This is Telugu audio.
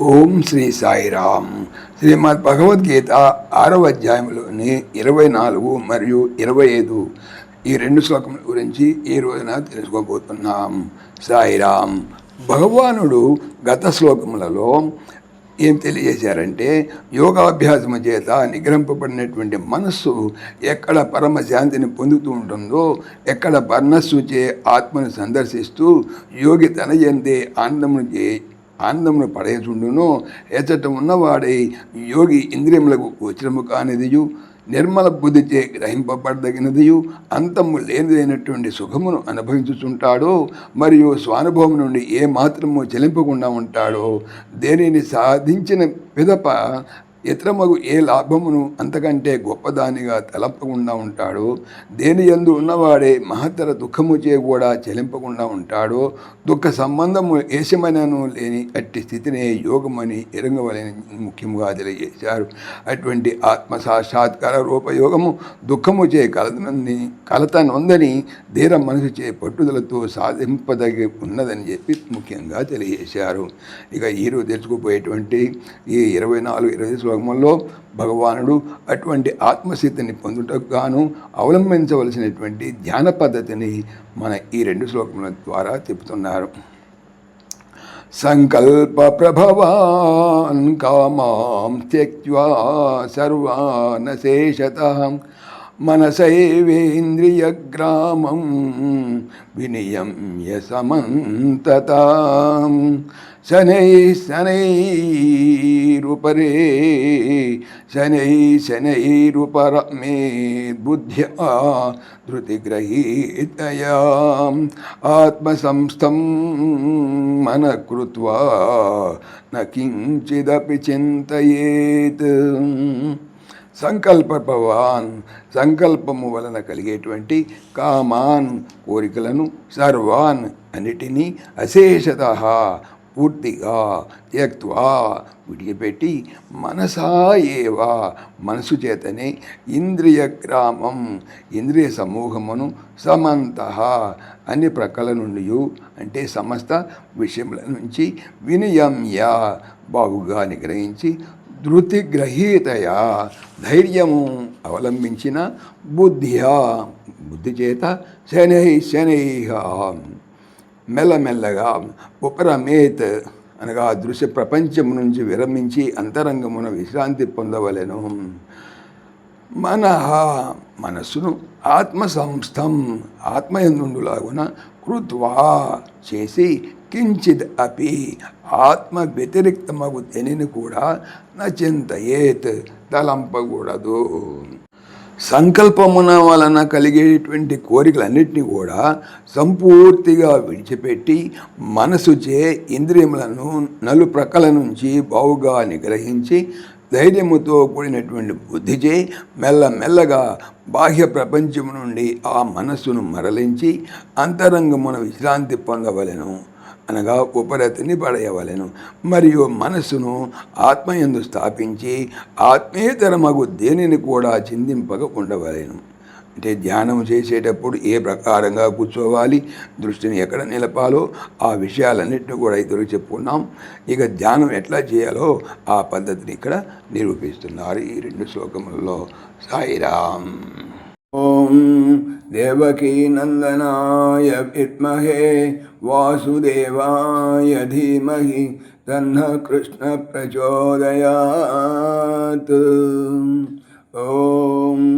ఓం శ్రీ సాయిరామ్. శ్రీమద్ భగవద్గీత ఆరవ అధ్యాయంలోని ఇరవై నాలుగు మరియు ఇరవై ఐదు ఈ రెండు శ్లోకముల గురించి ఈ రోజున తెలుసుకోబోతున్నాం. సాయిరామ్ భగవానుడు గత శ్లోకములలో ఏం తెలియజేశారంటే యోగాభ్యాసము చేత నిగ్రహింపబడినటువంటి మనస్సు ఎక్కడ పరమశాంతిని పొందుతూ ఉంటుందో ఎక్కడ మనస్సు చే ఆత్మను సందర్శిస్తూ యోగి తన చెందే ఆనందమును ఆనందమును పడేచుండును ఎచ్చట ఉన్నవాడై యోగి ఇంద్రియములకు గోచరము కానిదియు నిర్మల బుద్ధిచే గ్రహింపబడదగినదియు అంతము లేనిదైనటువంటి సుఖమును అనుభవించుచుంటాడో మరియు స్వానుభవం నుండి ఏ మాత్రము చెలింపకుండా ఉంటాడో దేనిని సాధించిన పిదప ఇతరమగు ఏ లాభమును అంతకంటే గొప్పదానిగా తలపకుండా ఉంటాడో దేని యందు ఉన్నవాడే మహత్తర దుఃఖముచే కూడా చెలింపకుండా ఉంటాడో దుఃఖ సంబంధము ఏషమైనను లేని అట్టి స్థితినే యోగమని ఎరంగవలని ముఖ్యముగా తెలియజేశారు. అటువంటి ఆత్మ సాక్షాత్కార రూపయోగము దుఃఖము చే కలతనంది కలత ధీర మనసు చే పట్టుదలతో సాధింపదగి ఉన్నదని చెప్పి ముఖ్యంగా తెలియజేశారు. ఇక ఈరోజు తెలుసుకుపోయేటువంటి ఈ ఇరవై నాలుగు ఇరవై శ్లోకంలో భగవానుడు అటువంటి ఆత్మస్థితిని పొందుటకు గాను అవలంబించవలసినటువంటి ధ్యాన పద్ధతిని మన ఈ రెండు శ్లోకముల ద్వారా చెబుతున్నారు. సంకల్ప ప్రభవాన్ కామాం త్యక్వా సర్వానశేషత మనసైవేంద్రియగ్రామం వినియమ్య సమంతత. శనై శనైరుపరే శనై శనైరుపర మే బుద్ధ్యా ధృతిగ్రహీతయా. ఆత్మసంస్థం మన కృత్వా నకించిదపి చింతయేత్. సంకల్ప భవాన్ సంకల్పము వలన కలిగేటువంటి కామాన్ కోరికలను సర్వాన్ అన్నిటినీ అశేషత పూర్తిగా త్యక్వా విడిచిపెట్టి మనసా ఏవా మనసు చేతనే ఇంద్రియ గ్రామం ఇంద్రియ సమూహమును సమంత అన్ని ప్రక్కల నుండి అంటే సమస్త విషయముల నుంచి వినియమ్య బాగుగా నిగ్రహించి ధృతిగ్రహీతయ ధైర్యము అవలంబించిన బుద్ధియా బుద్ధి చేత శనై శనైహ. మెల్లమెల్లగా ఉపరమేత్ అనగా దృశ్య ప్రపంచం నుంచి విరమించి అంతరంగమున విశ్రాంతి పొందవలెను. మనహ మనస్సును ఆత్మ సంస్థం ఆత్మయందులాగున కృత్వా చేసి కించిద్ అపి ఆత్మ వ్యతిరిక్తమగు తెనిని కూడా నచింతయేత్ తలంపకూడదు సంకల్పమున వలన కలిగేటువంటి కోరికలన్నింటినీ కూడా సంపూర్తిగా విడిచిపెట్టి మనసుచే ఇంద్రియములను నలుప్రక్కల నుంచి బావుగా నిగ్రహించి ధైర్యముతో కూడినటువంటి బుద్ధిచే మెల్లమెల్లగా బాహ్య ప్రపంచం నుండి ఆ మనస్సును మరలించి అంతరంగమున విశ్రాంతి పొందవలెను. అనగా ఉపరతిని పడేయవలెను. మరియు మనస్సును ఆత్మయందు స్థాపించి ఆత్మేతరమగు దేనిని కూడా చిందింపక ఉండవలెను. అంటే ధ్యానం చేసేటప్పుడు ఏ ప్రకారంగా కూర్చోవాలి దృష్టిని ఎక్కడ నిలపాలో ఆ విషయాలన్నింటినీ కూడా ఇద్దరు చెప్పుకున్నాం. ఇక ధ్యానం ఎట్లా చేయాలో ఆ పద్ధతిని ఇక్కడ నిరూపిస్తున్నారు ఈ రెండు శ్లోకములలో. సాయిరామ్. ఓం దేవకీ నందనాయ విద్మహే వాసుదేవాయ ధీమహి తన్న కృష్ణ ప్రచోదయాత్. ఓం